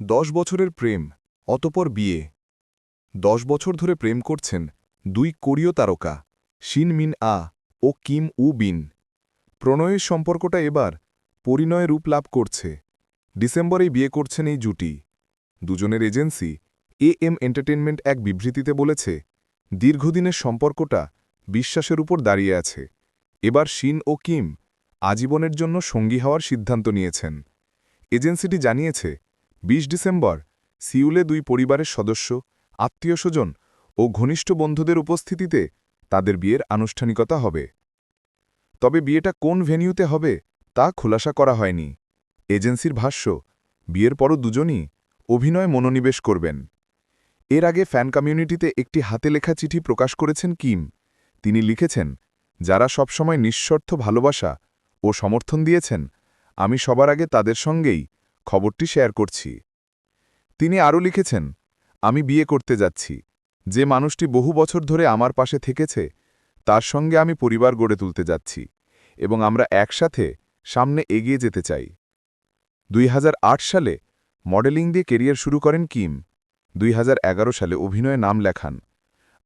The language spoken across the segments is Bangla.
দশ বছরের প্রেম, অতপর বিয়ে। দশ বছর ধরে প্রেম করছেন দুই কোরীয় তারকা, শিন মিন আ ও কিম উ বিন। প্রণয়ের সম্পর্কটা এবার পরিণয় রূপ লাভ করছে। ডিসেম্বরেই বিয়ে করছেন এই জুটি। দুজনের এজেন্সি এ এম এন্টারটেনমেন্ট এক বিবৃতিতে বলেছে, দীর্ঘদিনের সম্পর্কটা বিশ্বাসের উপর দাঁড়িয়ে আছে। এবার শিন ও কিম আজীবনের জন্য সঙ্গী হওয়ার সিদ্ধান্ত নিয়েছেন। এজেন্সিটি জানিয়েছে ২০ ডিসেম্বর, সিউলে দুই পরিবারের সদস্য আত্মীয়স্বজন ও ঘনিষ্ঠ বন্ধুদের উপস্থিতিতে তাদের বিয়ের আনুষ্ঠানিকতা হবে। তবে বিয়েটা কোন ভেন্যুতে হবে তা খোলাসা করা হয়নি। এজেন্সির ভাষ্য, বিয়ের পরও দুজনই অভিনয় মনোনিবেশ করবেন। এর আগে ফ্যান কমিউনিটিতে একটি হাতে লেখা চিঠি প্রকাশ করেছেন কিম। তিনি লিখেছেন, যারা সবসময় নিঃস্বার্থ ভালোবাসা ও সমর্থন দিয়েছেন, আমি সবার আগে তাদের সঙ্গেই খবরটি শেয়ার করছি। তিনি আরও লিখেছেন, আমি বিয়ে করতে যাচ্ছি। যে মানুষটি বহু বছর ধরে আমার পাশে থেকেছে, তার সঙ্গে আমি পরিবার গড়ে তুলতে যাচ্ছি এবং আমরা একসাথে সামনে এগিয়ে যেতে চাই। দুই হাজার আট সালে মডেলিং দিয়ে কেরিয়ার শুরু করেন কিম। দুই হাজার এগারো সালে অভিনয়ে নাম লেখান।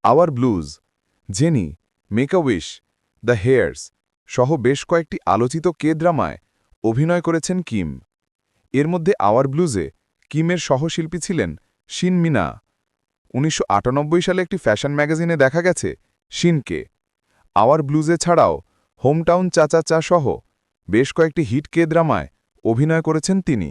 Our blues, Jenny make a wish the heirs সহ বেশ কয়েকটি আলোচিত কে ড্রামায় অভিনয় করেছেন কিম। এর মধ্যে আওয়ার ব্লুজে কিমের সহশিল্পী ছিলেন শিন মিনা। উনিশশো আটানব্বই সালে একটি ফ্যাশন ম্যাগাজিনে দেখা গেছে শিনকে। আওয়ার ব্লুজে ছাড়াও হোমটাউন চাচা চা সহ বেশ কয়েকটি হিট কে ড্রামায় অভিনয় করেছেন তিনি।